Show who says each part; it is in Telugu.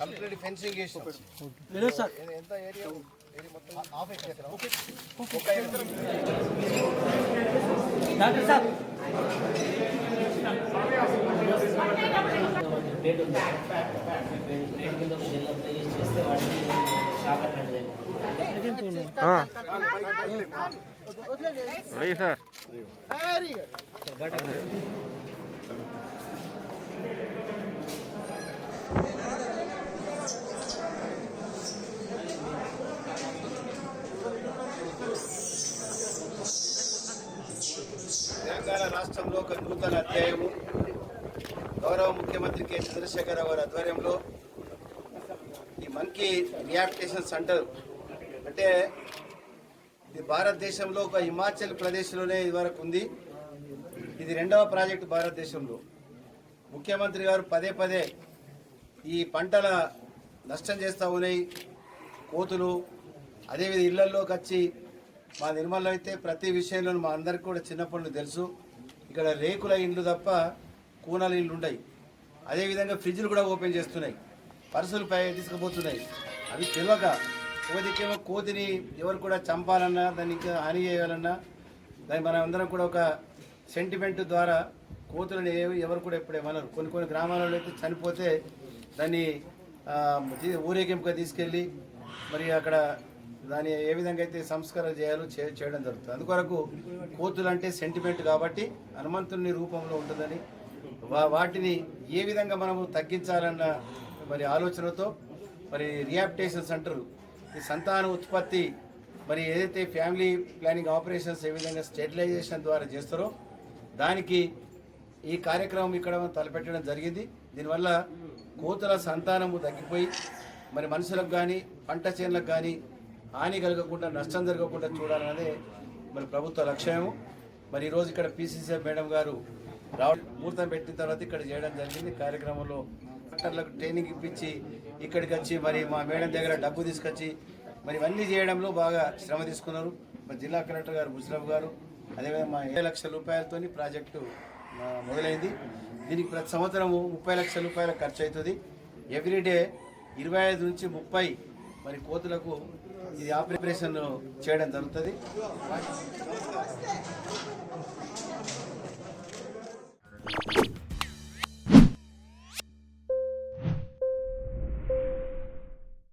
Speaker 1: కంప్లీట్ ఫెన్సింగ్ చేసినాం
Speaker 2: లేదు సార్.
Speaker 1: ఎంత ఏరియా? ఏరియా మొత్తం? హాఫ్ ఎక్కడ
Speaker 2: డాక్టర్ సార్.
Speaker 3: ప్లేట్
Speaker 1: రాష్ట్రంలో ఒక నూతన అధ్యాయము. గౌరవ ముఖ్యమంత్రి కె. చంద్రశేఖర్ గారి ఆధ్వర్యంలో ఈ మంకీ రియాక్టేషన్ సెంటర్ అంటే ఇది భారతదేశంలో ఒక హిమాచల్ ప్రదేశ్లోనే ఇదివరకు ఉంది. ఇది రెండవ ప్రాజెక్టు భారతదేశంలో. ముఖ్యమంత్రి గారు పదే పదే ఈ పంటల నష్టం చేస్తూ ఉన్నాయి. కోతులు అదేవిధంగా ఇళ్ళలోకి వచ్చి మా నిర్మల్లో అయితే ప్రతి విషయంలో మా అందరికి కూడా చిన్నప్పటి నుండి తెలుసు. ఇక్కడ రేకుల ఇండ్లు తప్ప కూనల ఇండ్లు ఉంటాయి అదేవిధంగా ఫ్రిడ్జ్లు కూడా ఓపెన్ చేస్తున్నాయి. పర్సులు పై తీసుకుపోతున్నాయి. అవి తెలియక కోతికేమో కోతిని ఎవరు కూడా చంపాలన్నా దాన్ని హాని చేయాలన్నా దాన్ని మనం అందరం కూడా ఒక సెంటిమెంట్ ద్వారా కోతులను ఎవరు కూడా ఎప్పుడే మనరు కొన్ని కొన్ని గ్రామాలలో అయితే చనిపోతే దాన్ని ఊరేగింపుగా తీసుకెళ్ళి మరి అక్కడ దాన్ని ఏ విధంగా అయితే సంస్కరణ చేయాలో చే- చేయడం జరుగుతుంది. అందుకొరకు కోతులు అంటే సెంటిమెంట్ కాబట్టి హనుమంతుని రూపంలో ఉంటుందని వా- వాటిని ఏ విధంగా మనము తగ్గించాలన్న మరి ఆలోచనతో మరి రియాప్టేషన్స్ సెంటర్ ఈ సంతాన ఉత్పత్తి మరి ఏదైతే ఫ్యామిలీ ప్లానింగ్ ఆపరేషన్స్ ఏ విధంగా స్టెరిలైజేషన్ ద్వారా చేస్తారో దానికి ఈ కార్యక్రమం ఇక్కడ తలపెట్టడం జరిగింది. దీనివల్ల కోతుల సంతానము తగ్గిపోయి మరి మనుషులకు కానీ పంట చేనులకు కానీ హాని కలగకుండా నష్టం జరగకుండా చూడాలన్నదే మరి ప్రభుత్వ లక్ష్యము. మరి ఈరోజు ఇక్కడ పిసిసి మేడం గారు రావడం ముహూర్తం పెట్టిన తర్వాత ఇక్కడ చేయడం జరిగింది. కార్యక్రమంలో డాక్టర్లకు ట్రైనింగ్ ఇప్పించి ఇక్కడికి వచ్చి మరి మా మేడం దగ్గర డబ్బు తీసుకొచ్చి మరి ఇవన్నీ చేయడంలో బాగా శ్రమ తీసుకున్నారు. మరి జిల్లా కలెక్టర్ గారు ముషరఫ్ గారు అదేవిధంగా మా ఏడు లక్షల రూపాయలతోని ప్రాజెక్టు మొదలైంది. దీనికి ప్రతి సంవత్సరము ముప్పై లక్షల రూపాయల ఖర్చు అవుతుంది. ఎవ్రీడే ఇరవై ఐదు నుంచి ముప్పై మరి కోతులకు ఇది ఆపరేషన్ చేయడం జరుగుతుంది.